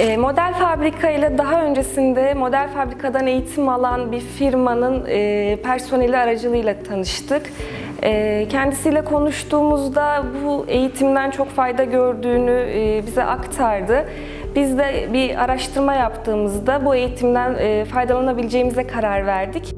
E, Model Fabrika ile daha öncesinde Model Fabrika'dan eğitim alan bir firmanın e, personeli aracılığıyla tanıştık. E, Kendisiyle konuştuğumuzda bu eğitimden çok fayda gördüğünü e, bize aktardı. Biz de bir araştırma yaptığımızda bu eğitimden e, faydalanabileceğimize karar verdik.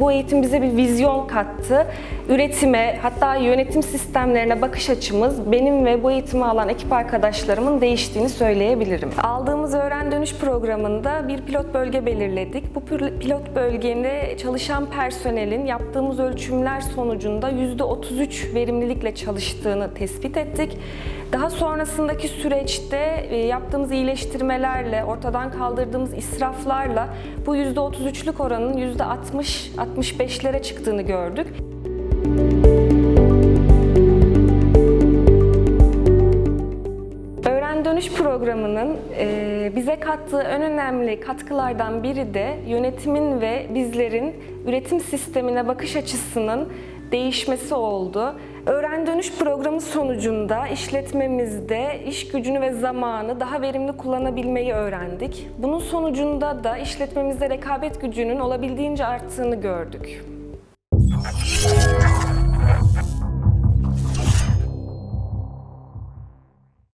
Bu eğitim bize bir vizyon kattı. Üretime, hatta yönetim sistemlerine bakış açımız benim ve bu eğitimi alan ekip arkadaşlarımın değiştiğini söyleyebilirim. Aldığımız öğren dönüş programında bir pilot bölge belirledik. Bu pil- pilot bölgede çalışan personelin yaptığımız ölçümler sonucunda %33 verimlilikle çalıştığını tespit ettik. Daha sonrasındaki süreçte e, yaptığımız iyileştirmelerle, ortadan kaldırdığımız israflarla bu %33'lük oranın %60-65'lere çıktığını gördük. Dönüş programının e, bize kattığı en önemli katkılardan biri de yönetimin ve bizlerin üretim sistemine bakış açısının değişmesi oldu. Öğren Dönüş programı sonucunda işletmemizde iş gücünü ve zamanı daha verimli kullanabilmeyi öğrendik. Bunun sonucunda da işletmemizde rekabet gücünün olabildiğince arttığını gördük.